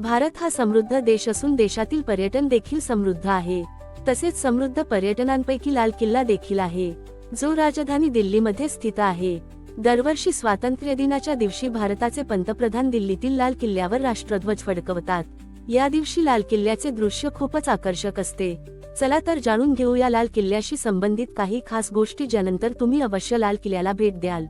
भारत हा समृद्ध देश असून देशातील पर्यटन देखील समृद्ध आहे. तसेच समृद्ध पर्यटनांपैकी लाल किल्ला देखील आहे. जो राजधानी दिल्लीमध्ये स्थित आहे. दरवर्षी स्वातंत्र्य दिनाच्या दिवशी भारताचे पंतप्रधान दिल्लीतील लाल किल्ल्यावर राष्ट्रध्वज फडकवतात. या दिवशी लाल किल्ल्याचे दृश्य खूपच आकर्षक असते. चला तर जाणून घेऊया लाल किल्ल्याशी संबंधित काही खास गोष्टी ज्यानंतर तुम्ही अवश्य लाल किल्ल्याला भेट द्याल.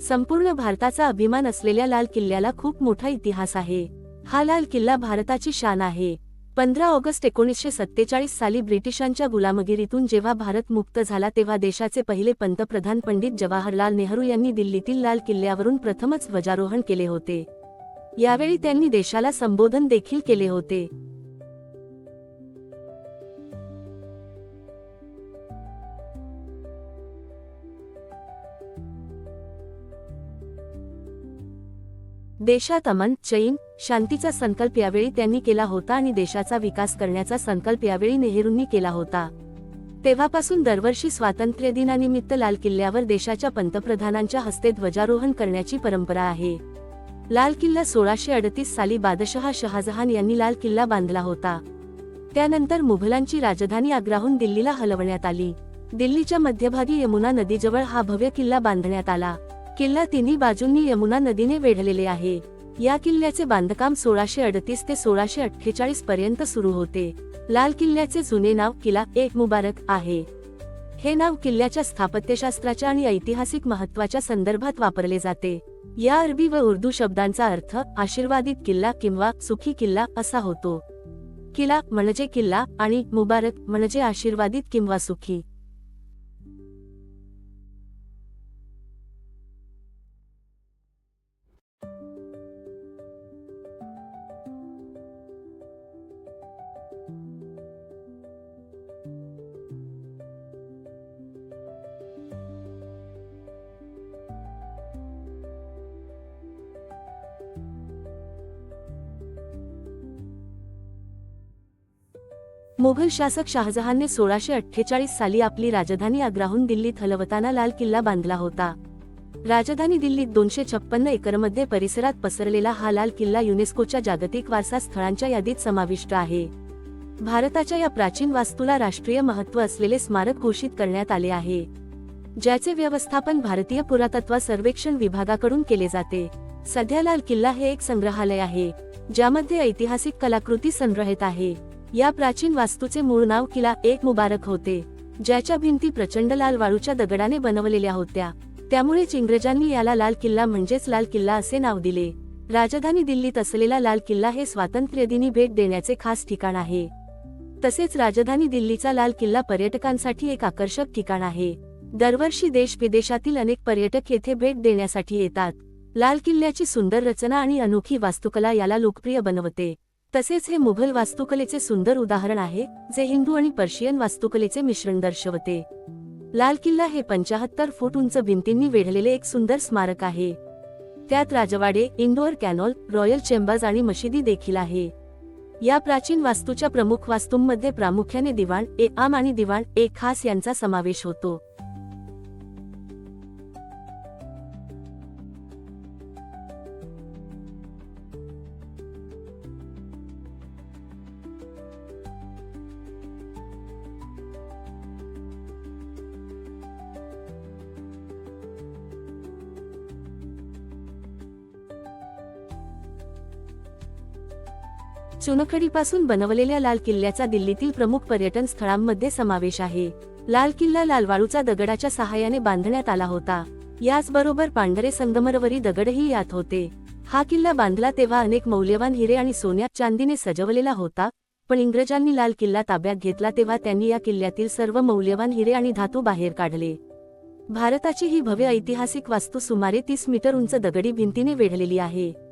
संपूर्ण भारताचा अभिमान असलेल्या लाल किल्ल्याला खूप मोठा इतिहास आहे. हा लाल किल्ला भारताची शान आहे. पंधरा ऑगस्ट एकोणीसशे सत्तेचाळीस साली ब्रिटिशांच्या गुलामगिरीतून जेव्हा भारत मुक्त झाला तेव्हा देशाचे पहिले पंतप्रधान पंडित जवाहरलाल नेहरू यांनी दिल्लीतील लाल किल्ल्यावरून प्रथमच ध्वजारोहण केले होते. यावेळी त्यांनी देशाला संबोधन देखील केले होते. देशात अमन चैन शांतीचा संकल्प यावेळी त्यांनी केला होता आणि देशाचा विकास करण्याचा संकल्प यावेळी नेहरूंनी केला होता. तेव्हापासून दरवर्षी स्वातंत्र्य दिनानिमित्त लाल किल्ल्यावर देशाच्या पंतप्रधानांच्या हस्ते ध्वजारोहण करण्याची परंपरा आहे. लाल किल्ला सोळाशे अडतीस साली बादशहा शहाजहान यांनी लाल किल्ला बांधला होता. त्यानंतर मुघलांची राजधानी आग्राहून दिल्लीला हलवण्यात आली. दिल्लीच्या मध्यभागी यमुना नदीजवळ हा भव्य किल्ला बांधण्यात आला. किल्ला तिन्ही बाजूंनी यमुना नदीने वेढलेले आहे. या किल्ल्याचे बांधकाम सोळाशे अडतीस ते सोळाशे अठ्ठेचाळीस पर्यंत सुरू होते. लाल किल्ल्याचे जुने नाव किला ए मुबारक आहे. हे नाव किल्ल्याच्या स्थापत्यशास्त्राच्या आणि ऐतिहासिक महत्त्वाच्या संदर्भात वापरले जाते. या अरबी व उर्दू शब्दांचा अर्थ आशीर्वादित किल्ला किंवा सुखी किल्ला असा होतो. किला म्हणजे किल्ला आणि मुबारक म्हणजे आशीर्वादित किंवा सुखी. मुघल शासक शहाजहानने सोळाशे अठ्ठेचाळीस साली आपली राजधानी आग्राहून दिल्लीत हलवताना लाल किल्ला बांधला होता. राजधानी दिल्लीत दोनशे छप्पन्न एकरमध्ये परिसरात पसरलेला हा लाल किल्ला युनेस्कोच्या जागतिक वारसा स्थळांच्या यादीत समाविष्ट आहे. भारताच्या या प्राचीन वास्तूला राष्ट्रीय महत्त्व असलेले स्मारक घोषित करण्यात आले आहे. ज्याचे व्यवस्थापन भारतीय पुरातत्व सर्वेक्षण विभागाकडून केले जाते. सध्या लाल किल्ला हे एक संग्रहालय आहे ज्यामध्ये ऐतिहासिक कलाकृती संग्रहित आहे. या प्राचीन वास्तूचे मूळ नाव किला एक मुबारक होते ज्याच्या भिंती प्रचंड लाल वाळूच्या दगडाने बनवलेल्या होत्या. त्यामुळेच इंग्रजांनी याला लाल किल्ला म्हणजेच लाल किल्ला असे नाव दिले. राजधानी दिल्लीत असलेला लाल किल्ला हे स्वातंत्र्यदिनी भेट देण्याचे खास ठिकाण आहे. तसेच राजधानी दिल्लीचा लाल किल्ला पर्यटकांसाठी एक आकर्षक ठिकाण आहे. दरवर्षी देश विदेशातील अनेक पर्यटक येथे भेट देण्यासाठी येतात. लाल किल्ल्याची सुंदर रचना आणि अनोखी वास्तुकला याला लोकप्रिय बनवते. तसेच हे मुघल वास्तुकलेचे सुंदर उदाहरण आहे जे हिंदू आणि पर्शियन वास्तुकलेचे मिश्रण दर्शवते. लाल किल्ला हे पंचाहत्तर फूट उंच भिंतींनी वेढलेले एक सुंदर स्मारक आहे. त्यात राजवाडे इंडोअर कॅनॉल रॉयल चेंबर्स आणि मशिदी देखील आहे. या प्राचीन वास्तूच्या प्रमुख वास्तूंमध्ये प्रामुख्याने दिवाण ए आम आणि दिवाण ए खास यांचा समावेश होतो. चुनखडीपासून बनवलेल्या लाल किल्ल्याचा दिल्लीतील प्रमुख पर्यटन स्थळांमध्ये समावेश आहे. लाल किल्ला लालवाळूचा दगडाच्या सहाय्याने बांधण्यात आला होता. याचबरोबर पांढरे संगमरवरी दगडही यात होते. हा किल्ला बांधला तेव्हा अनेक मौल्यवान हिरे आणि सोन्या चांदीने सजवलेला होता पण इंग्रजांनी लाल किल्ला ताब्यात घेतला तेव्हा त्यांनी या किल्ल्यातील सर्व मौल्यवान हिरे आणि धातू बाहेर काढले. भारताची ही भव्य ऐतिहासिक वास्तू सुमारे तीस मीटर उंच दगडी भिंतीने वेढलेली आहे.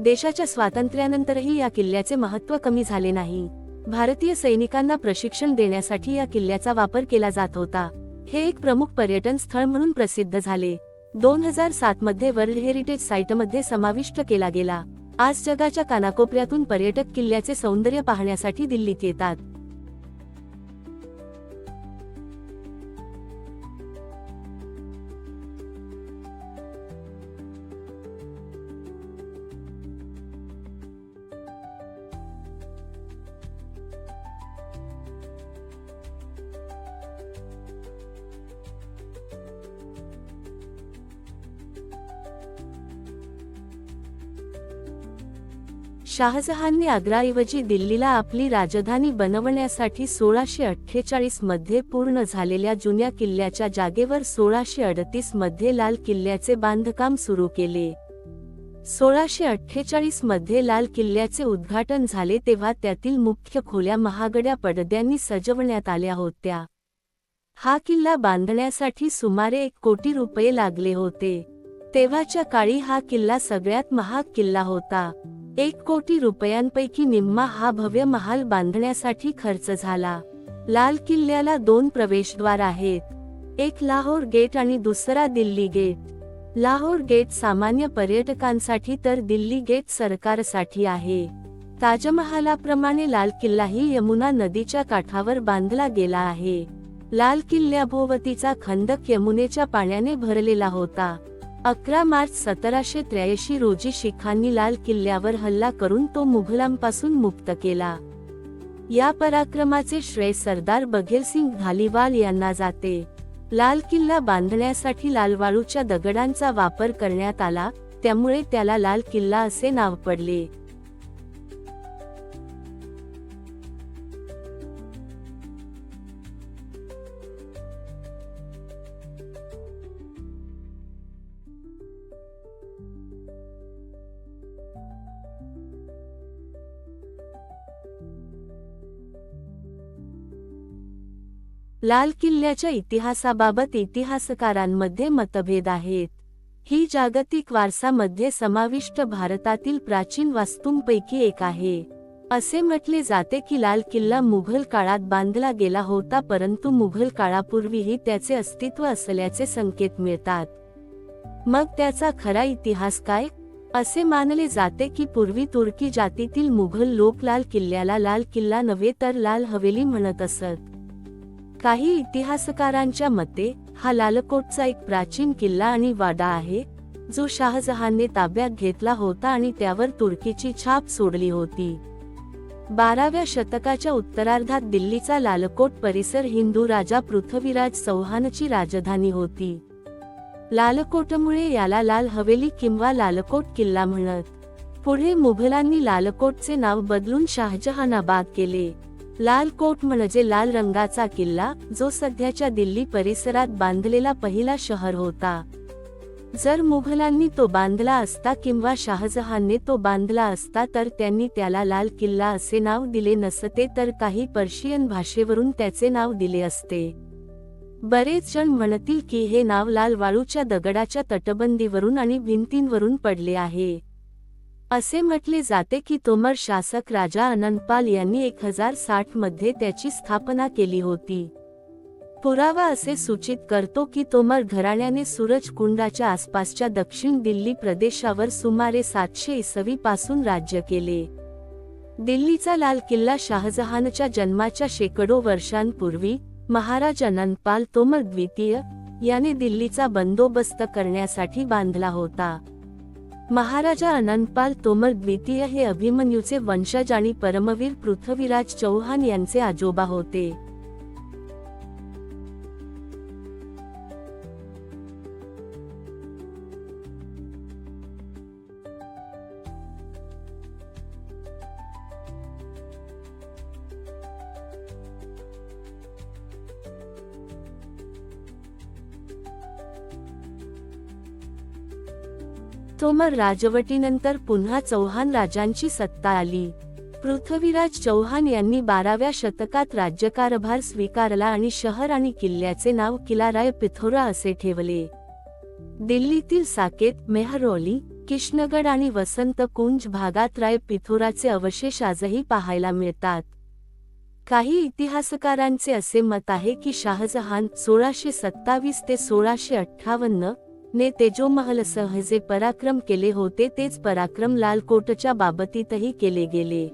देशाच्या स्वातंत्र्यानंतरही या किल्ल्याचे महत्त्व कमी झाले नाही. भारतीय सैनिकांना प्रशिक्षण देण्यासाठी या किल्ल्याचा वापर केला जात होता. हे एक प्रमुख पर्यटन स्थळ म्हणून प्रसिद्ध झाले. दोन हजार सात मध्ये वर्ल्ड हेरिटेज साईटमध्ये समाविष्ट केला गेला. आज जगाच्या कानाकोपऱ्यातून पर्यटक किल्ल्याचे सौंदर्य पाहण्यासाठी दिल्लीत येतात. शाहजहानने आग्राऐवजी दिल्लीला आपली राजधानी बनवण्यासाठी सोळाशे अठ्ठेचाळीसमध्ये पूर्ण झालेल्या जुन्या किल्ल्याच्या जागेवर सोळाशे अडतीसमध्ये लाल किल्ल्याचे बांधकाम सुरू केले. सोळाशे अठ्ठेचाळीसमध्ये लाल किल्ल्याचे उद्घाटन झाले तेव्हा त्यातील मुख्य खोल्या महागड्या पडद्यांनी सजवण्यात आल्या होत्या. हा किल्ला बांधण्यासाठी सुमारे एक कोटी रुपये लागले होते. तेव्हाच्या काळी हा किल्ला सगळ्यात महाग किल्ला होता. एक कोटी रुपयांपैकी निम्मा हा भव्य महाल बांधण्यासाठी खर्च झाला. लाल किल्ल्याला दोन प्रवेशद्वार आहेत. एक लाहोर गेट आणि दुसरा दिल्ली गेट. लाहोर गेट सामान्य पर्यटकांसाठी तर दिल्ली गेट सरकारसाठी आहे. ताजमहालाप्रमाणे लाल किल्लाही यमुना नदीच्या काठावर बांधला गेला आहे. लाल किल्ल्याभोवतीचा खंदक यमुनेच्या पाण्याने भरलेला होता. अकरा मार्च सतराशे त्र्याऐंशी रोजी शिखांनी लाल किल्ल्यावर हल्ला करून तो मुघलांपासून मुक्त केला. या पराक्रमाचे श्रेय सरदार बघेलसिंग धालीवाल यांना जाते. लाल किल्ला बांधण्यासाठी लालवाळूच्या दगडांचा वापर करण्यात आला त्यामुळे त्याला लाल किल्ला असे नाव पडले. लाल किल्ल्याच्या इतिहासाबाबत इतिहासकारांमध्ये मतभेद आहेत. ही जागतिक वारसामध्ये समाविष्ट भारतातील प्राचीन वास्तूंपैकी एक आहे. असे म्हटले जाते की लाल किल्ला मुघल काळात बांधला गेला होता परंतु मुघल काळापूर्वीही त्याचे अस्तित्व असल्याचे संकेत मिळतात. मग त्याचा खरा इतिहास काय? असे मानले जाते की पूर्वी तुर्की जातीतील मुघल लोक लाल किल्ल्याला लाल किल्ला नव्हे तर लाल हवेली म्हणत असत. काही इतिहासकारांच्या मते हा लालकोटचा एक प्राचीन किल्ला आणि वाडा आहे जो शाहजहानने ताब्यात घेतला होता आणि त्यावर तुर्कीची छाप सोडली होती. बाराव्या शतकाच्या उत्तरार्धात दिल्लीचा लालकोट परिसर हिंदू राजा पृथ्वीराज चौहानची राजधानी होती. लालकोटमुळे याला लाल हवेली किंवा लालकोट किल्ला म्हणत. पुढे मुघलांनी लालकोटचे नाव बदलून शाहजहानाबाद केले. लाल कोट म्हणजे लाल रंगाचा किल्ला जो सध्याच्या दिल्ली परिसरात बांधलेला पहिला शहर होता. जर मुघलांनी तो बांधला असता किंवा शाहजहानने तो बांधला असता तर त्यांनी त्याला लाल किल्ला असे नाव दिले नसते तर काही पर्शियन भाषेवरून त्याचे नाव दिले असते. बरेच जण म्हणतील की हे नाव लाल वाळूच्या दगडाच्या तटबंदीवरून आणि भिंतींवरून पडले आहे. असे म्हटले जाते की तोमर शासक राजा अनंतपाल यांनी एक हजार साठमध्ये त्याची स्थापना केली होती. पुरावा असे सूचित करतो की तोमर घराण्याने सूरज कुंडाच्या आसपासच्या दक्षिण दिल्ली प्रदेशावर सुमारे सातशे इसवी पासून राज्य केले. दिल्लीचा लाल किल्ला शाहजहानच्या जन्माच्या शेकडो वर्षांपूर्वी महाराज अनंतपाल तोमर द्वितीय याने दिल्लीचा बंदोबस्त करण्यासाठी बांधला होता. महाराजा अनंतपाल तोमर द्वितीय हे अभिमन्यूचे वंशज आणि परमवीर पृथ्वीराज चौहान यांचे आजोबा होते. तोमर राजवटीनंतर पुन्हा चौहान राजांची सत्ता आली. पृथ्वीराज चौहान यांनी बाराव्या शतकात राज्यकारभार स्वीकारला आणि शहर आणि किल्ल्याचे नाव किलाराय पिथोरा असे ठेवले. दिल्लीतील साकेत मेहरौली किशनगड आणि वसंत कुंज भागात राय पिथोराचे अवशेष आजही पाहायला मिळतात. काही इतिहासकारांचे असे मत आहे की शाहजहान सोळाशे सत्तावीस ते सोळाशे अठ्ठावन्न ने तेजोमहलसह जे पराक्रम केले होते तेच पराक्रम लालकोटच्या बाबतीतही केले गेले.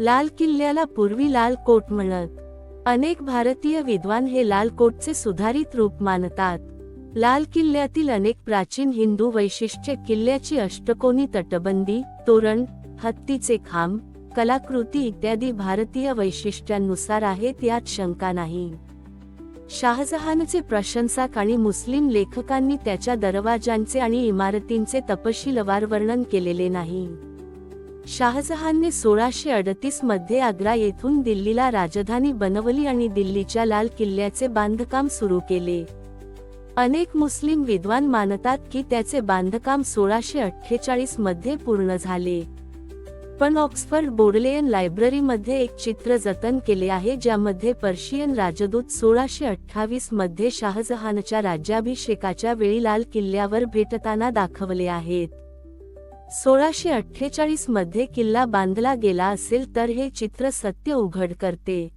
लाल किल्ल्याला पूर्वी लाल कोट म्हणत अनेक भारतीय विद्वान हे लाल कोटचे सुधारित रूप मानतात. लाल किल्ल्यातील अनेक प्राचीन हिंदू वैशिष्ट्ये किल्ल्याची अष्टकोनी तटबंदी तोरण हत्तीचे खांब कलाकृती इत्यादी भारतीय वैशिष्ट्यांनुसार आहेत यात शंका नाही. शाहजहानचे प्रशंसक आणि मुस्लिम लेखकांनी त्याच्या दरवाजांचे आणि इमारतींचे तपशीलवार वर्णन केलेले नाही. शाहजहानने सोळाशे अडतीसमध्ये आग्रा येथून दिल्लीला राजधानी बनवली आणि दिल्लीच्या लाल किल्ल्याचे बांधकाम सुरू केले. अनेक मुस्लिम विद्वान मानतात की त्याचे बांधकाम सोळाशे अठ्ठेचाळीसमध्ये पूर्ण झाले. पण ऑक्सफर्ड बोर्डलेयन लायब्ररीमध्ये एक चित्र जतन केले आहे ज्यामध्ये पर्शियन राजदूत सोळाशे अठ्ठावीसमध्ये शाहजहानच्या राज्याभिषेकाच्या वेळी लाल किल्ल्यावर भेटताना दाखवले आहेत. सोळाशे अठ्ठेचाळीसमध्ये किल्ला बांधला गेला असेल तर हे चित्र सत्य उघड करते.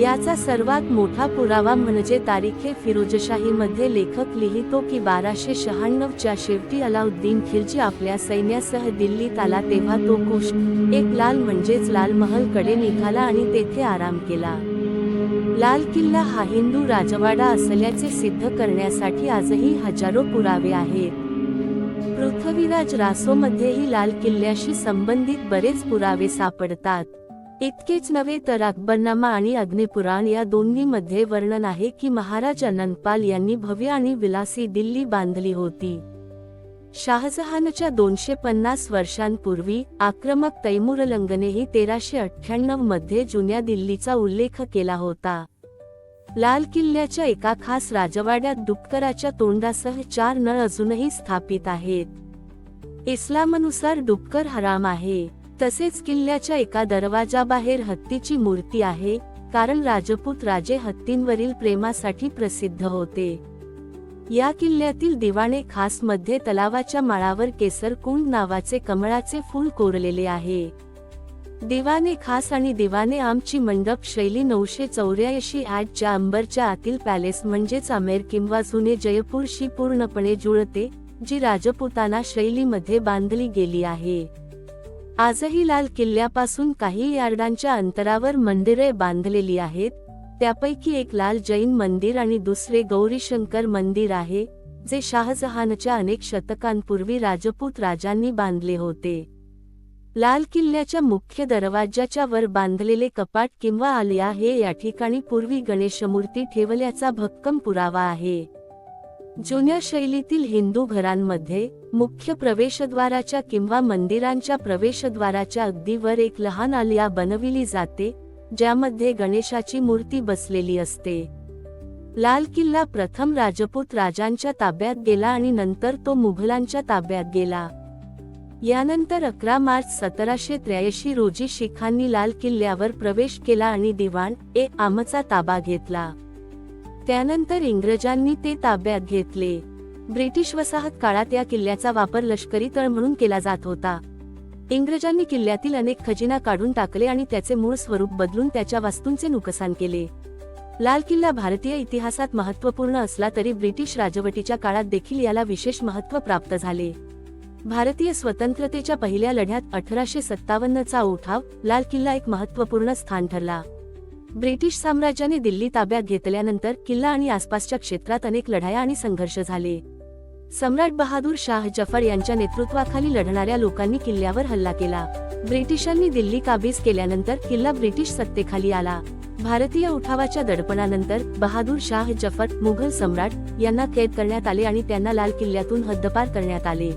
याचा सर्वात मोठा पुरावा म्हणजे तारीखे फिरोजशाहीमध्ये लेखक लिहितो की बाराशे शहाण्णवच्या शेवटी अलाउद्दीन खिलजी आपल्या सैन्यासह दिल्लीत आला तेव्हा तो कुश एक लाल म्हणजेच लाल महलकडे निघाला आणि तेथे आराम केला. लाल किल्ला हा हिंदू राजवाडा असल्याचे सिद्ध करण्यासाठी आजही हजारो पुरावे आहेत. पृथ्वीराज रासोमध्येही लाल किल्ल्याशी संबंधित बरेच पुरावे सापडतात. इतकेच नव्हे तर अकबरनामा आणि अग्निपुराण या दोन्हीमध्ये वर्णन आहे की महाराज अनंतपाल यांनी भव्य आणि विलासी दिल्ली बांधली होती. शाहजहानच्या दोनशे पन्नास वर्षांपूर्वी आक्रमक तैमुरलंगनेही तेराशे अठ्ठ्याण्णवमध्ये जुन्या दिल्लीचा उल्लेख केला होता. लाल किल्ल्याच्या एका खास राजवाड्यात डुबकराच्या तोंडासह चार नळ अजूनही स्थापित आहेत. इस्लामनुसार डुबकर हराम आहे. तसेच किल्ल्याच्या एका दरवाजाबाहेर हत्तीची मूर्ती आहे कारण राजपूत राजे हत्तींवरील प्रेमासाठी प्रसिद्ध होते. या किल्ल्यातील दिवाणे खासमध्ये तलावाच्या माळावर केसरकुंड नावाचे कमळाचे फूल कोरलेले आहे. दिवाने खास आणि दिवाने आमची मंडप शैली नऊशे चौऱ्याऐंशी आठच्या अंबरच्या आतील पॅलेस म्हणजेच आमेर किंवा जुने जयपूरशी पूर्णपणे जुळते जी राजपुताना शैलीमध्ये बांधली गेली आहे. आजही लाल किल्ल्यापासून काही यार्डांच्या अंतरावर मंदिरे बांधलेली आहेत. त्यापैकी एक लाल जैन मंदिर आणि दुसरे गौरीशंकर मंदिर आहे जे शाहजहानच्या अनेक शतकांपूर्वी राजपूत राजांनी बांधले होते. लाल किल्ल्याच्या मुख्य दरवाजाच्या वर बांधलेले कपाट किंवा आलिया हे या ठिकाणी पूर्वी गणेशमूर्ती ठेवल्याचा भक्कम पुरावा आहे. जुन्या शैलीतील हिंदू घरांमध्ये मुख्य प्रवेशद्वाराच्या किंवा मंदिरांच्या प्रवेशद्वाराच्या अगदी वर एक लहान आलिया बनविली जाते ज्यामध्ये गणेशाची मूर्ती बसलेली असते. लाल किल्ला प्रथम राजपूत राजांच्या ताब्यात गेला आणि नंतर तो मुघलांच्या ताब्यात गेला. यानंतर अकरा मार्च सतराशे त्र्याऐंशी रोजी शिखांनी लाल किल्ल्यावर प्रवेश केला आणि दिवाण ए आमचा ताबा घेतला. त्यानंतर इंग्रजांनी ते ताब्यात घेतले. ब्रिटिश वसाहत काळात या किल्ल्याचा वापर लष्करी तळ म्हणून केला जात होता. इंग्रजांनी किल्ल्यातील अनेक खजिना काढून टाकले आणि त्याचे मूळ स्वरूप बदलून त्याच्या वास्तूंचे नुकसान केले. लाल किल्ला भारतीय इतिहासात महत्त्वपूर्ण असला तरी ब्रिटिश राजवटीच्या काळात देखील याला विशेष महत्त्व प्राप्त झाले. भारतीय स्वतंत्रतेच्या पहिल्या लढ्यात अठराशे सत्तावन्नचा उठाव लाल किल्ला एक महत्त्वपूर्ण स्थान ठरला. ब्रिटिश साम्राज्याने दिल्ली ताब्यात घेतल्यानंतर किल्ला आणि आसपासच्या क्षेत्रात अनेक लढाया आणि संघर्ष झाले. सम्राट बहादूर शाह जफर यांच्या नेतृत्वाखाली लढणाऱ्या लोकांनी किल्ल्यावर हल्ला केला. ब्रिटिशांनी दिल्ली काबीज केल्यानंतर किल्ला ब्रिटिश सत्तेखाली आला. भारतीय उठावाच्या दडपणानंतर बहादूर शाह जफर मुघल सम्राट यांना कैद करण्यात आले आणि त्यांना लाल किल्ल्यातून हद्दपार करण्यात आले.